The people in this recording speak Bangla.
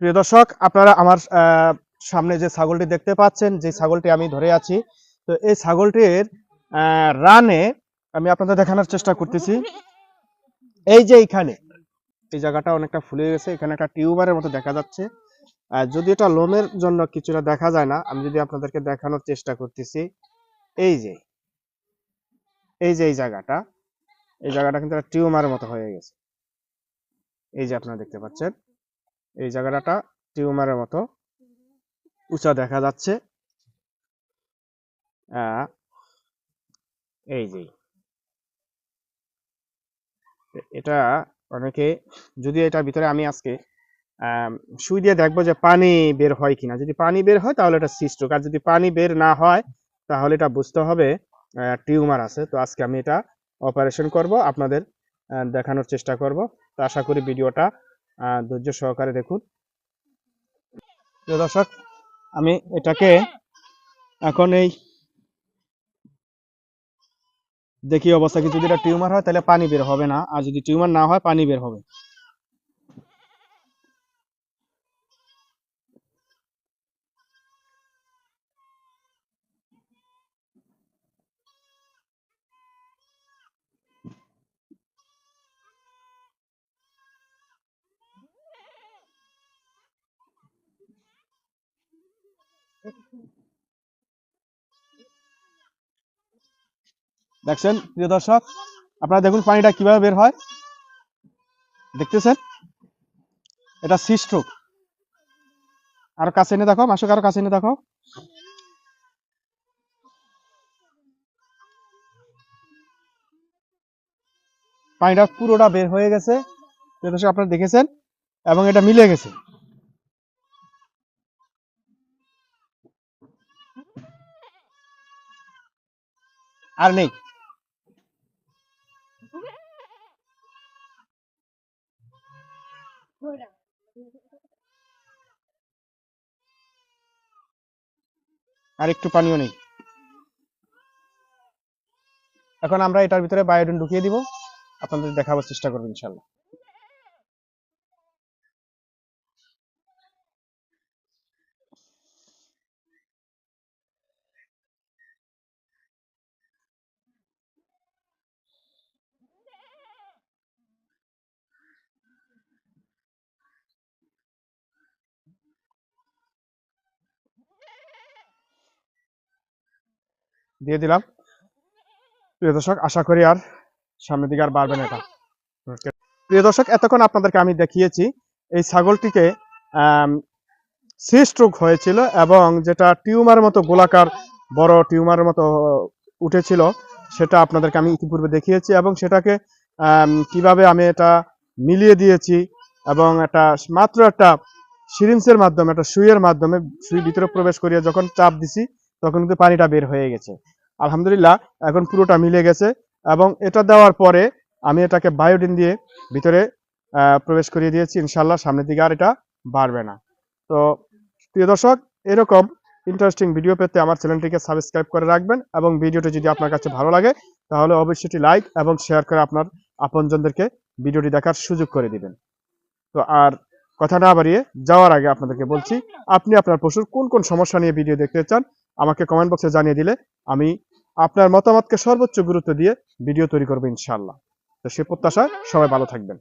প্রিয় দর্শক, আপনারা আমার সামনে যে ছাগলটি দেখতে পাচ্ছেন, যে ছাগলটি আমি ধরে আছি, তো এই ছাগলটির রানে আমি আপনাদের দেখানোর চেষ্টা করতেছি। এই যে এইখানে, এই জায়গাটা অনেকটা ফুলে গেছে, এখানে একটা টিউবারের মতো দেখা যাচ্ছে। যদি এটা লোমের জন্য কিছুটা দেখা যায় না, আমি যদি আপনাদেরকে দেখানোর চেষ্টা করতেছি, এই যে এই যে এই জায়গাটা এই জায়গাটা কিন্তু টিউমারের মতো হয়ে গেছে। এই যে আপনারা দেখতে পাচ্ছেন এই জায়গাটা টিউমারের মতো উঁচা দেখা যাচ্ছে। এই যে। এটা অনেকে যদি এটার ভিতরে আমি আজকে সুই দিয়ে দেখব যে পানি বের হয় কিনা। যদি পানি বের হয় তাহলে এটা সিস্টোক আর যদি পানি বের না হয় তাহলে এটা বুঝতে হবে টিউমার আছে। তো আজকে আমি এটা অপারেশন করব, আপনাদের দেখানোর চেষ্টা করব। তো আশা করি ভিডিওটা ধৈর্য সহকারে দেখুন। দর্শক, আমি এটাকে এখন এই দেখি অবস্থা কি। যদি এটা টিউমার হয়, তাহলে পানি বের হবে না। আর যদি টিউমার না হয়, পানি বের হবে। দেখছেন, প্রিয় দর্শক, আপনারা দেখুন পানিটা কীভাবে বের হয়। দেখতেছেন? এটা সিস্ট্রোক আরও কাছে এনে দেখো মাসুক আরও কাছে এনে দেখো পানিটা পুরোটা বের হয়ে গেছে। আপনারা দেখেছেন? এবং এটা মিলে গেছে। আর নেই। আর একটু পানিও নেই। এখন আমরা এটার ভিতরে বায়োডিন ঢুকিয়ে দিব। আপনাদের দেখাবার চেষ্টা করব ইনশাল্লাহ দিয়ে দিলাম। প্রিয় দর্শক, আশা করি আর সামনের দিকে আর বাড়বে না এটা। প্রিয় দর্শক, এতক্ষণ আপনাদেরকে আমি দেখিয়েছি এই ছাগলটিকে সি স্ট্রোক হয়েছিল এবং যেটা টিউমার মতো গোলাকার বড় টিউমারের মতো উঠেছিল, সেটা আপনাদেরকে আমি ইতিপূর্বে দেখিয়েছি এবং সেটাকে কীভাবে আমি এটা মিলিয়ে দিয়েছি এবং একটা মাত্র একটা সিরিঞ্জের মাধ্যমে, একটা সুইয়ের মাধ্যমে সুই ভিতরে প্রবেশ করিয়ে যখন চাপ দিছি তখন কিন্তু পানিটা বের হয়ে গেছে। আলহামদুলিল্লাহ, এখন পুরোটা মিলে গেছে এবং এটা দেওয়ার পরে আমি এটাকে বায়োডিন দিয়ে ভিতরে প্রবেশ করিয়ে দিয়েছি। ইনশাল্লাহ সামনের দিকে আর এটা বাড়বে না। তো প্রিয় দর্শক, এরকম ইন্টারেস্টিং ভিডিও পেতে আমার চ্যানেলটিকে সাবস্ক্রাইব করে রাখবেন এবং ভিডিওটি যদি আপনার কাছে ভালো লাগে, তাহলে অবশ্যই লাইক এবং শেয়ার করে আপনার আপনজনদেরকে ভিডিওটি দেখার সুযোগ করে দিবেন। তো আর কথা না বাড়িয়ে যাওয়ার আগে আপনাদেরকে বলছি, আপনি আপনার পশুর কোন কোন সমস্যা নিয়ে ভিডিও দেখতে চান আমাকে কমেন্ট বক্সে জানিয়ে দিলে আমি আপনার মতামতকে সর্বোচ্চ গুরুত্ব দিয়ে ভিডিও তৈরি করব ইনশাল্লাহ তো সে প্রত্যাশায় সবাই ভালো থাকবেন।